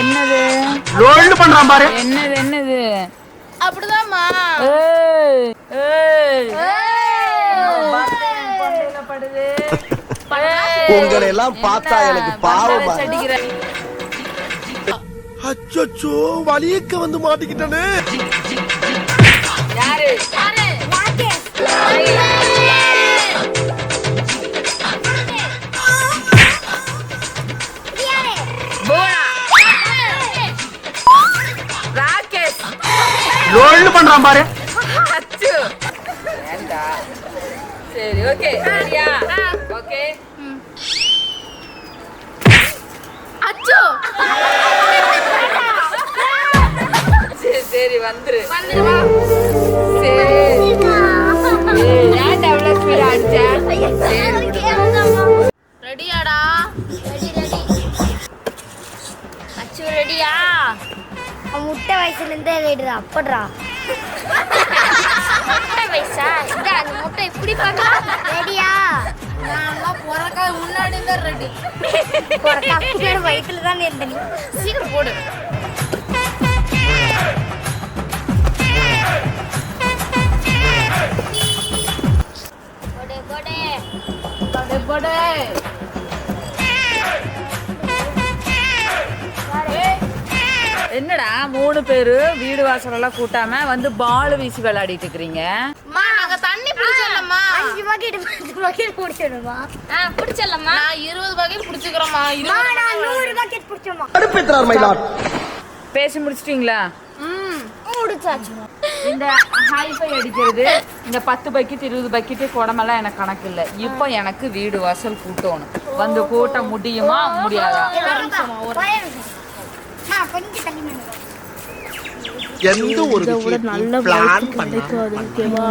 என்னது? லோல்டு பண்றான் பாரு. என்னது என்னது? அப்படிதாம்மா. ஏய் ஏய். கொண்டையில படுது. ஏய், உங்களை எல்லாம் பார்த்தா எனக்கு பாவமா? அச்சோ வலியக்க வந்து மாட்டிக்கிட்டனே. யாரு? போனா சரி ரெடியாடா. அச்சு ரெடியா? முட்டை வயசுல இருந்தே ரெடி தான் அப்படிடா முட்டை வயசா? இந்த அந்த முட்டை இப்படி பார்க்கலாம் ரெடியா? நான் பிறக்க முன்னாடி தான் ரெடி. அப்படியோட வயிற்றுல தான் இருந்த நீ. சீக்கிரம் போடு. போடு போடு. போடு என்னடா மூணு பேரு வீடு வாசல் எல்லாம் கூட்டாம வந்து பால் வீசி விளையாடிட்டு இருக்கிறீங்க? அம்மா நாங்க தண்ணி பிடிச்சலம்மா அஞ்சு பக்கெட் பத்து பக்கெட் பிடிச்சிடுமா ஆ பிடிச்சலம்மா நான் இருபது வகையில் பிடிச்சிக்கிறோம்மா. இருபது நான் நூறு பக்கெட் பிடிச்சோமா பேசி முடிச்சிட்டீங்களா? முடிச்சாச்சுமா. இந்த ஹைஃபை அடிக்கிறது இந்த பத்து பக்கெட் இருபது பக்கெட்டு குடமெல்லாம் எனக்கு கணக்கு இல்லை. இப்போ எனக்கு வீடு வாசல் கூட்டணும். வந்து கூட்ட முடியுமா? முடியாதா. எந்த ஒரு விஷயத்தையும் பிளான் பண்ணாம ஓகேவா?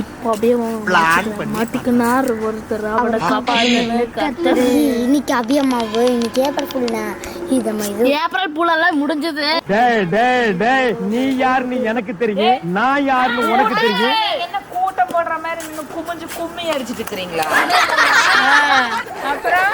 இப்போ அப்படியே பிளான் பண்ணி மாட்டிக்கினார் ஒருத்தர். அவனை காப்பாடுன்னு கத்தரு. இன்னைக்கு அபியம்மாவு இன்னைக்கு ஏப்ரல் ஃபுல்னா ஏப்ரல் பூலெல்லாம் முடிஞ்சது. டேய் டேய் டேய் நீ யாருன்னு எனக்கு தெரியும். நான் யாருன்னு உனக்கு தெரியும். என்ன கூட்டம் போடுற மாதிரி நின்று குமிஞ்சு கும்மி அடிச்சிட்டு இருக்கிறீங்களா? அப்புறம்?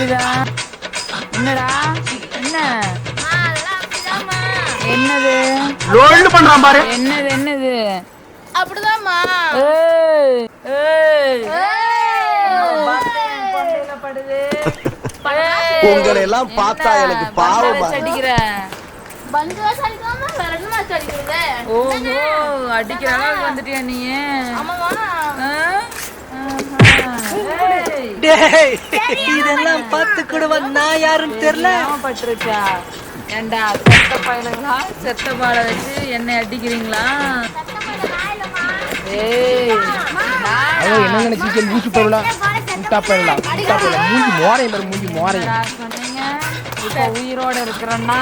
சரிதான் என்னடா? என்ன? என்னது? லோல்டு பண்றான் பாரு. என்னது என்னது? அப்படிதாம்மா. ஏய் ஏய். படுது. உங்களை எல்லாம் பார்த்தா எனக்கு பாவமா? வச்சு அடிக்கிற. பந்து வாசம் அடிக்காம வேற என்ன மேட்ச் அடிக்கிறது? ஓஹோ அடிக்கிற அளவுக்கு வந்துட்டியா நீ? ஆமாவா இதெல்லாம் பார்த்து நான் யாருன்னு தெரியல ஏமாப்பட்டிருச்சா ஏண்டா செத்த பயலுங்களா செத்த பாலை வச்சு என்னை அடிக்கிறீங்களா? ஏய். என்ன மூச்சு போயிடலாம் முட்டா போயிடலாம் முட்டா போயிடலாம் மூஞ்சி மோரையும் பாரு மூஞ்சி மோரையும். என்னடா சொன்னீங்க? இப்போ உயிரோட இருக்கிறேன்னா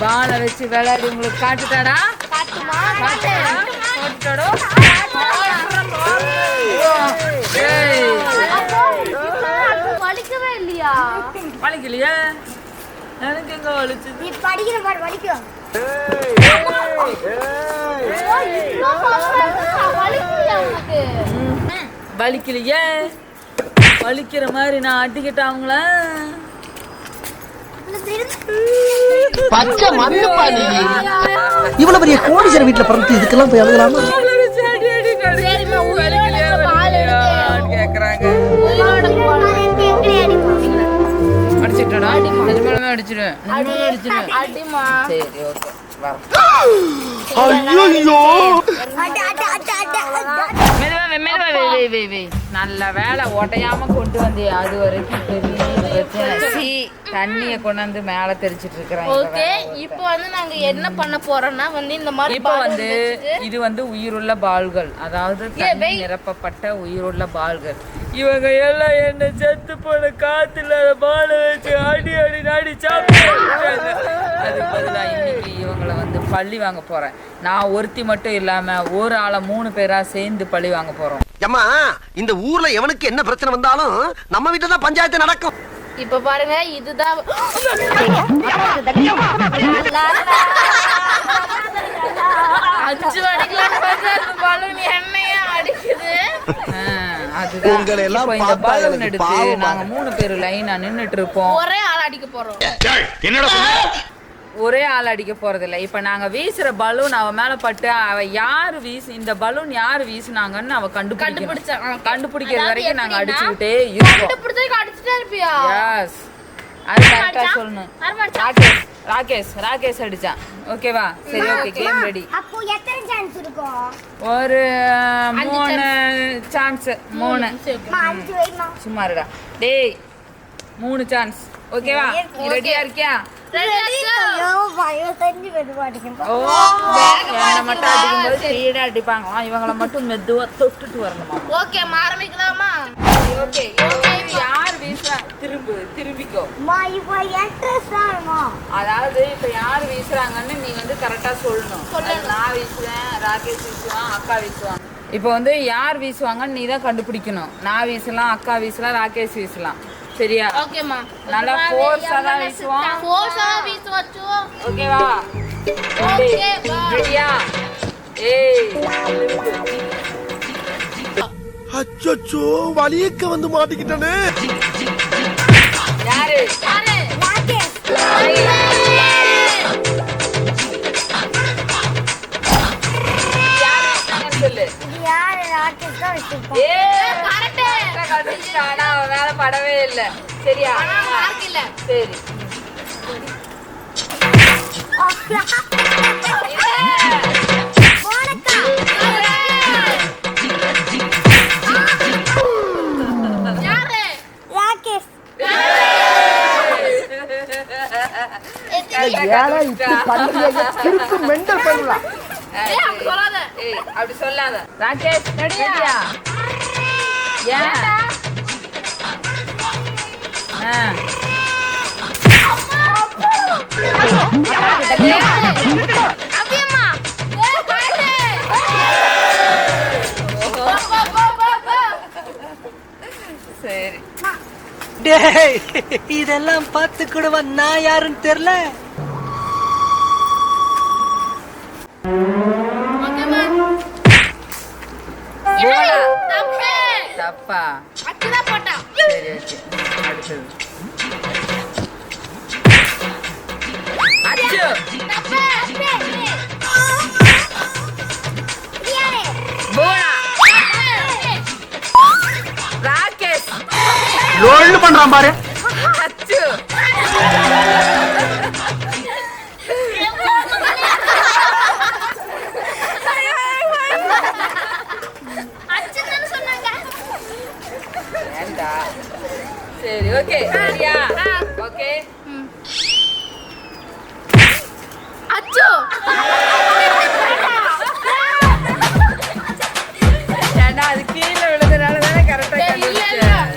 பாலை வச்சு விளையாடி உங்களுக்கு? காட்டுட்டாடோ? எனக்கு எங்க வலிச்சுது? நீ படிக்கிற பாடு வலிக்கும். வலிக்கலையா? உனக்கு வலிக்கலையே வலிக்கிற மாதிரி நான் அடிக்கிட்டாங்களா பச்சை மண்ணுப்பா நீ. இவ்வளவு பெரிய கோடீஸ்வரர் வீட்டுல பிறந்து இதுக்கெல்லாம் போய் அழுகலாமா நிஜமாலுமே அடிச்சிடுவேன் அடிமா. சரி ஓகே. ஐயோ. மெதுவா வை, மெதுவா வை, வை, வை, வை. நல்ல வேலை உடையாம கொண்டு வந்து அது வரைக்கும் பெரிய பிரச்சனை. தண்ணிய கொண்டாந்து மேல தெரிச்சிட்டு இருக்கிறேன் ஓகே இப்போ வந்து நாங்க என்ன பண்ண போறோம்னா வந்து இந்த மாதிரி இப்போ வந்து இது வந்து உயிருள்ள பால்கள். அதாவது. நிரப்பப்பட்ட உயிருள்ள பால்கள். இவங்க எல்லாம் என்ன செத்து போன காத்துல பால் வச்சு அடி அடி நாடி சாப்பிட்டு அதுக்கு பதிலா இன்னைக்கு இவங்களை வந்து பள்ளி வாங்க போறேன். நான் ஒருத்தி மட்டும் இல்லாம ஒரு ஆளை மூணு பேரா சேர்ந்து பழி வாங்க போறோம். ஏம்மா இந்த ஊர்ல எவனுக்கு என்ன பிரச்சனை வந்தாலும் நம்ம வீட்டுல தான் பஞ்சாயத்து நடக்கும். இப்ப பாருங்க இதுதான் அஞ்சு அடிக்கலாம் அந்த பலூன் என்னையா அடிக்குது? உங்களை எல்லாம் இப்போ இந்த பலூன் எடுத்து நாங்க மூணு பேர் லைனா நின்னுட்டு இருப்போம் ஒரே ஆள் அடிக்க போறோம். ஒரே ஆள் அடிக்க போறது இல்ல இப்ப நாங்க வீசுற பலூன் அவ மேல பட்டு அவ யாரு வீசு இந்த பலூன் யாரு வீசுனாங்கன்னு அவ கண்டுபிடிக்கணும். கண்டுபிடிச்சா. கண்டுபிடிக்கிற வரைக்கும் நாங்க அடிச்சுக்கிட்டே இருக்கோம் அது கரெக்டா சொல்லணும்? ராகேஷ் ராகேஷ் ராகேஷ் அடிச்சான். ஓகேவா சரி ஓகே கேம் ரெடி அப்போ எத்தனை சான்ஸ் இருக்கும் ஒரு மூணு சான்ஸ் மூணு. சும்மா இருடா. டேய் மூணு சான்ஸ் ஓகேவா நீ ரெடியா இருக்கியா? பயம் செஞ்சு வருவாடிக்கும் ஓ என்னை மட்டும் அடிக்கும்போது ஸ்பீடா அடிப்பாங்க. இவங்கள மட்டும் மெதுவா தொட்டுட்டு வரணுமா? ஓகேம்மா ஆரம்பிக்கலாமா? ஓகே யார் வீசுறா திரும்பு திரும்பிக்கோ. அதாவது இப்ப யார் வீசுறாங்கன்னு நீ வந்து கரெக்டா சொல்லணும். நான் வீசுவேன் ராகேஷ் வீசுவான் அக்கா வீசுவாங்க இப்போ வந்து யார் வீசுவாங்கன்னு நீ தான் கண்டுபிடிக்கணும். நான் வீசலாம் அக்கா வீசலாம் ராகேஷ் வீசலாம். சரியா? ஓகேம்மா. நல்லா ஃபோர்ஸா தான் வீசுவோம் ஃபோர்ஸா வீச வச்சு ஓகேவா ஓகே பா ரெடியா ஏய். அச்சோ வலியக்க வந்து மாட்டிக்கிட்டனே. யாரு? யாரு? யாரு? ராக்கெட் தான் வச்சிருப்போம் படவே இல்ல. சரியா? மார்க் இல்ல. சரி. ஏழை இப்படி பண்றீங்க திருப்பி மெண்டல் பண்ணலாம். ஏய் அப்படி சொல்லாத. ஏய் அப்படி சொல்லாத. ராகேஷ் ரெடியா? ஏன்? சரி டேய் இதெல்லாம் பார்த்துக்கிடுவன் நான் யாருன்னு தெரியல. தப்பு. சரி ஓகே. ரோல் பண்றான் பாரு. அச்சு. அச்சுதான் சொன்னாங்க. ஏண்டா சரி ஓகே சரியா ஓகே அச்சு. அது கீழே விழுந்தனால தானே கரெக்டா இல்ல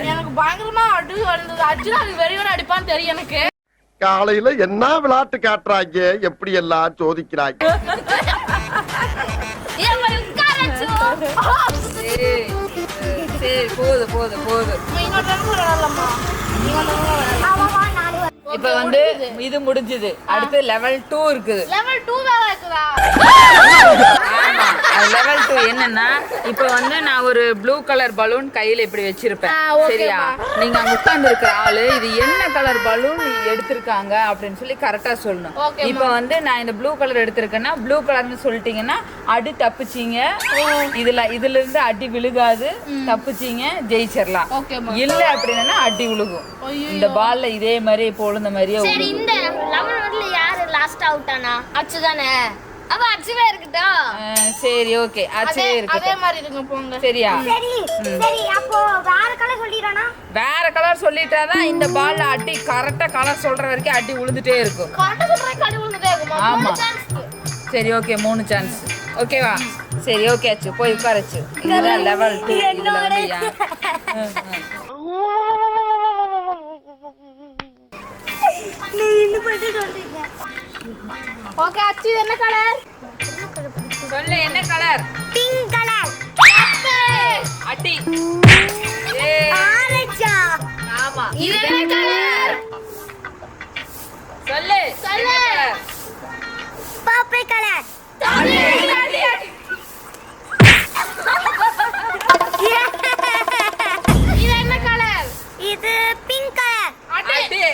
எனக்கு பயங்கரமா அடி வந்தது அச்சுதான் அது வெறி வெறி அடிப்பான்னு தெரியும் எனக்கு. காலையில என்ன விளையாட்டு காட்டுறாங்க? எப்படி எல்லாம் சோதிக்கிறாங்க சரி விளையாடலாமா ஆமாமா நாலு இப்ப வந்து இது முடிஞ்சது. அடுத்து லெவல் டூ இருக்குது. லெவல் டூ வேற இருக்குதா? அது லெவல் டூ என்னன்னா இப்ப வந்து நான் ஒரு ப்ளூ கலர் பலூன் கையில இப்படி வச்சிருப்பேன். சரியா. நீங்க அங்க உட்கார்ந்து இருக்கிற ஆளு இது என்ன கலர் பலூன் எடுத்திருக்காங்க அப்படின்னு சொல்லி கரெக்டா சொல்லணும். இப்ப வந்து நான் இந்த ப்ளூ கலர் எடுத்திருக்கேன்னா ப்ளூ கலர்னு சொல்லிட்டீங்கன்னா அடி தப்பிச்சீங்க. இதுல இதுல இருந்து அடி விழுகாது. தப்பிச்சீங்க ஜெயிச்சிடலாம். இல்ல அப்படின்னா அடி விழுகும். இந்த பால்ல இதே மாதிரி விழுந்த மாதிரியே இந்த லெவன் ஓட்ல யாரு லாஸ்ட் அவுட் ஆனா? அச்சு தானே அப்ப அச்சுவே இருக்கட்டும். சரி ஓகே. அதே அச்சே அதே இருக்கட்டும் மாதிரி இருக்குங்க போங்க. சரியா? சரி சரி அப்போ வேற கலர் சொல்லிடுறானா? வேற கலர் சொல்லிட்டாதான் இந்த பால்ல அடி கரெக்டா கலர் சொல்ற வரைக்கும் அடி விழுந்துட்டே இருக்கும். கரெக்டா சொல்றேன் கடி விழுந்துட்டே இருக்குமா. ஆமா. சரி ஓகே மூணு சான்ஸ் ஓகேவா? சரி ஓகே அச்சு போய் உட்காரச்சு இதுதான் லெவல் டூ இதுல வந்து யா- ம், ம். நீ இன்னும் மட்டும் சொல்றீங்க. ஓகே அச்சு இது என்ன கலர் சொல்லு என்ன கலர் பிங்க் கலர் அடி ஏய், ஆரஞ்சா. ஆமா. இது என்ன கலர் சொல்லு. சொல்லு. Purple colour. இது என்ன கலர் இது பிங்க் கலர் அடி. ஏய்,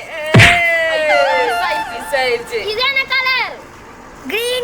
miss ஆயிடுச்சு. இது என்ன கலர்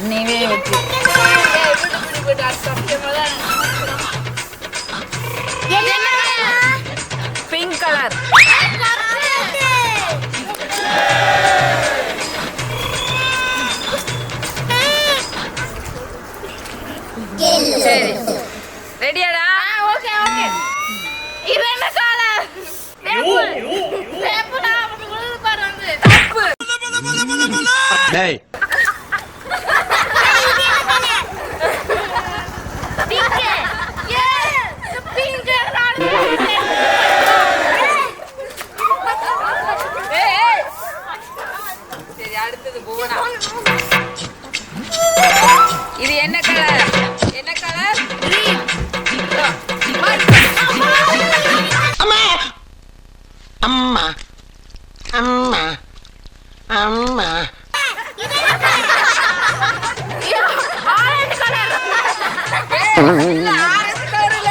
என்னையவே வச்சு பிங்க் கலர் சரி. புவனா இது என்ன கலர் என்ன கலர் அம்மா! அம்மா! அம்மா! அம்மா! ஆரஞ்சு கலர் ஆரஞ்சு கலர்ல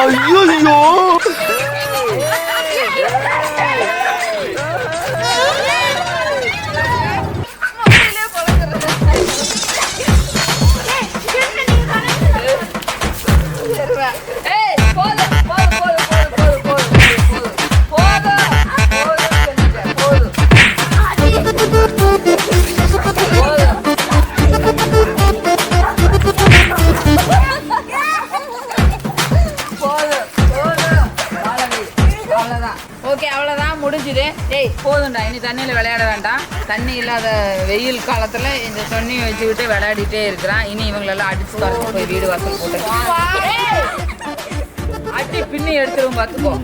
ஐயோ வெயில் காலத்தில் இந்த தண்ணியை வச்சுக்கிட்டு விளையாடிட்டே இருக்கிறான். இனி இவங்களெல்லாம் அடிச்சு துரத்து போய் வீடு வாசல் போட்டு அடி பின்னி எடுத்துருவோம் பார்த்துக்கோ.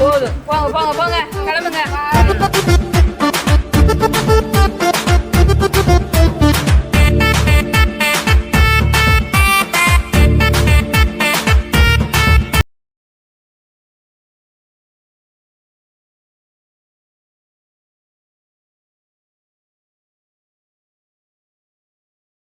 போதும். போங்க போங்க போங்க. கிளம்புங்க.